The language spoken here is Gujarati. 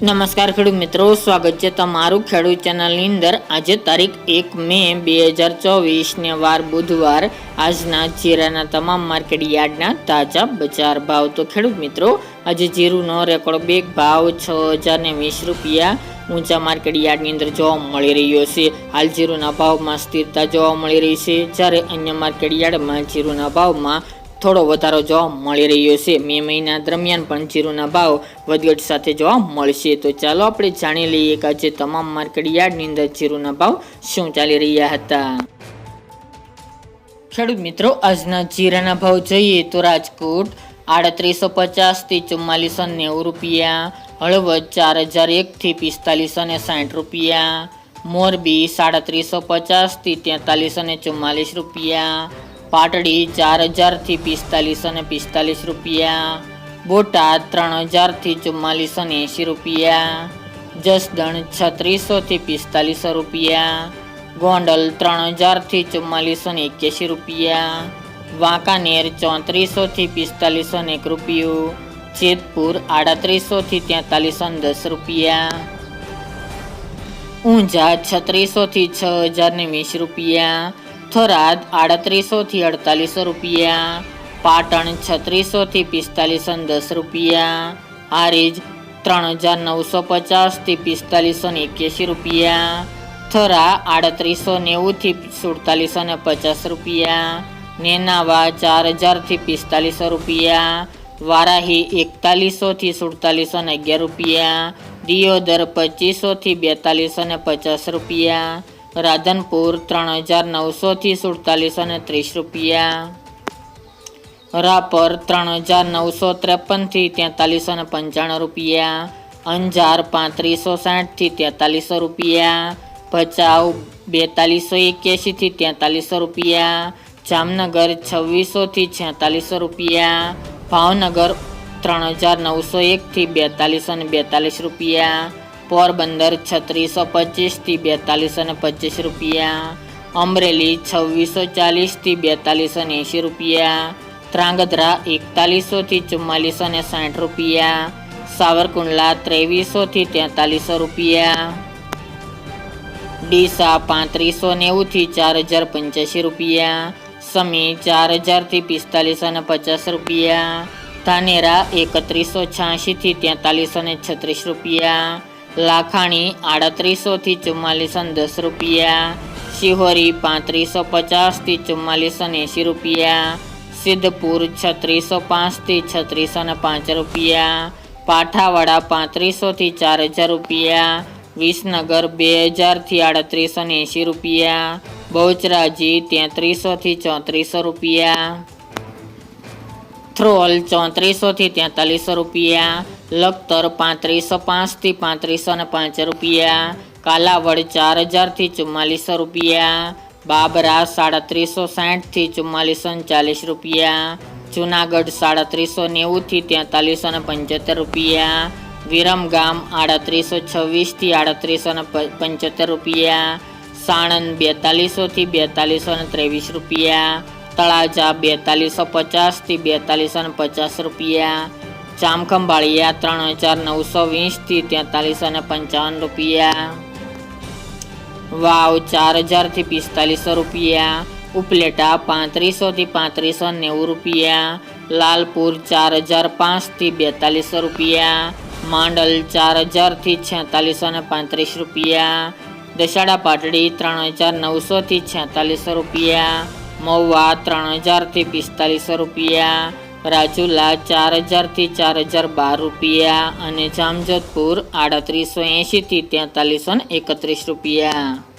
નમસ્કાર ખેડૂત મિત્રો, સ્વાગત છે તમારું ખેડૂત ચેનલની અંદર. આજે તારીખ એક મે બે હજાર ચોવીસને વાર બુધવાર આજના જીરાના તમામ માર્કેટ યાર્ડના તાજા બજાર ભાવ. તો ખેડૂત મિત્રો, આજે જીરુનો રેકોર્ડ બેગ ભાવ છ હજારને વીસ રૂપિયા ઊંચા માર્કેટ યાર્ડની અંદર જોવા મળી રહ્યો છે. હાલ જીરુના ભાવમાં સ્થિરતા જોવા મળી રહી છે. જ્યારે અન્ય માર્કેટ યાર્ડમાં જીરુના ભાવમાં થોડો વધારો જોવા મળી રહ્યો છે. મે મહિના દરમિયાન પણ જીરુના ભાવ વધઘટ સાથે જોવા મળશે. તો ચાલો આપણે જાણી લઈએ કે આજે તમામ માર્કેટ યાર્ડની અંદર જીરુના ભાવ શું ચાલી રહ્યા હતા. ખેડૂત મિત્રો, આજના જીરાના ભાવ જોઈએ તો રાજકોટ આડત્રીસો પચાસથી ચુમ્માલીસો નેવું રૂપિયા, હળવદ ચાર હજાર એકથી પિસ્તાલીસો ને સાઠ રૂપિયા, મોરબી સાડત્રીસો પચાસથી તેતાલીસો ને ચુમ્માલીસ રૂપિયા પાટડી ચાર હજારથી પિસ્તાલીસો અને પિસ્તાલીસ રૂપિયા. બોટાદ ત્રણ હજારથી ચુમ્માલીસો અને એંશી રૂપિયા. જસદણ છત્રીસોથી પિસ્તાલીસો રૂપિયા. ગોંડલ ત્રણ હજારથી ચુમ્માલીસો ને એક્યાસી રૂપિયા. વાંકાનેર ચોત્રીસોથી પિસ્તાલીસો ને એક રૂપિયું. જેતપુર આડત્રીસોથી તેતાલીસો ને દસ રૂપિયા. ઊંઝા છત્રીસોથી છ હજાર ને વીસ રૂપિયા. થરાદ આડત્રીસોથી અડતાલીસો રૂપિયા, પાટણ છત્રીસોથી પિસ્તાલીસો દસ રૂપિયા, હારીજ ત્રણ હજાર નવસો પચાસથી પિસ્તાલીસો એક્યાસી રૂપિયા, થરા આડત્રીસો નેવુંથી સુડતાલીસો ને પચાસ રૂપિયા, નેનાવા ચાર હજારથી પિસ્તાલીસો રૂપિયા, વારાહી એકતાલીસોથી સુડતાલીસો ને અગિયાર રૂપિયા, દિયોદર પચીસોથી બેતાલીસો ને પચાસ રૂપિયા રાધનપુર ત્રણ હજાર નવસોથી સુડતાલીસ અને ત્રીસ રૂપિયા. રાપર ત્રણ હજાર નવસો ત્રેપનથી તેતાલીસ અને પંચાણું રૂપિયા. અંજાર પાંત્રીસો સાઠથી તેતાલીસો રૂપિયા. ભચાઉ બેતાલીસો એક્યાસીથી તેતાલીસો રૂપિયા. જામનગર છવ્વીસોથી છેતાલીસો રૂપિયા. ભાવનગર ત્રણ હજાર નવસો એકથી બેતાલીસો ને બેતાલીસ રૂપિયા. પોરબંદર છત્રીસો પચીસથી બેતાલીસો ને પચીસ રૂપિયા. અમરેલી છવ્વીસો ચાલીસથી બેતાલીસો ને એંશી રૂપિયા. ત્રાંગધ્રા એકતાલીસોથી ચુમ્માલીસો ને સાઠ રૂપિયા. સાવરકુંડલા ત્રેવીસોથી તેતાલીસો રૂપિયા. ડીસા પાંત્રીસો નેવુંથી ચાર હજાર પંચ્યાસી રૂપિયા. સમી ચાર હજારથી પિસ્તાલીસો ને પચાસ રૂપિયા. ધાનેરા એકત્રીસો છ્યાસીથી તેતાલીસો ને છત્રીસ રૂપિયા. લાખાણી આડત્રીસોથી ચુમ્માલીસો દસ રૂપિયા. શિહોરી પાંત્રીસો પચાસથી ચુમ્માલીસો એંશી રૂપિયા. સિદ્ધપુર છત્રીસો પાંચથી છત્રીસો ને પાંચ રૂપિયા. પાઠાવાડા પાંત્રીસોથી ચાર હજાર રૂપિયા. વિસનગર બે હજારથી આડત્રીસો એંશી રૂપિયા. બહુચરાજી તેત્રીસોથી ચોત્રીસો રૂપિયા. થ્રોલ ચોત્રીસોથી તેતાલીસો રૂપિયા, લખતર પાંત્રીસો પાંચથી પાંત્રીસો ને પાંચ રૂપિયા, કાલાવડ ચાર હજારથી ચુમ્માલીસો રૂપિયા, બાબરા સાડત્રીસો સાઠથી ચુમ્માલીસો ને ચાલીસ રૂપિયા, જુનાગઢ સાડત્રીસો નેવુંથી તેતાલીસો ને પંચોતેર રૂપિયા, વિરમગામ આડત્રીસો છવ્વીસથી આડત્રીસો ને પંચોતેર રૂપિયા, સાણંદ બેતાલીસોથી બેતાલીસો ને ત્રેવીસ રૂપિયા તળાજા બેતાલીસો પચાસથી બેતાલીસો ને પચાસ રૂપિયા. ચામખંભાળિયા ત્રણ હજાર નવસો વીસથી તેતાલીસો ને પંચાવન રૂપિયા. વાવ ચાર હજારથી પિસ્તાલીસો રૂપિયા. ઉપલેટા પાંત્રીસોથી પાંત્રીસો નેવું રૂપિયા. લાલપુર ચાર હજાર પાંચથી બેતાલીસો રૂપિયા. માંડલ ચાર હજારથી છેતાલીસો ને પાંત્રીસ રૂપિયા. દશાડા પાટડી ત્રણ હજાર નવસોથી છેતાલીસો રૂપિયા. મહુવા ત્રણ હજારથી પિસ્તાલીસો રૂપિયા, રાજુલા ચાર હજારથી ચાર હજાર બાર રૂપિયા અને જામજોધપુર આડત્રીસો એંશીથી તેતાલીસો એકત્રીસ રૂપિયા.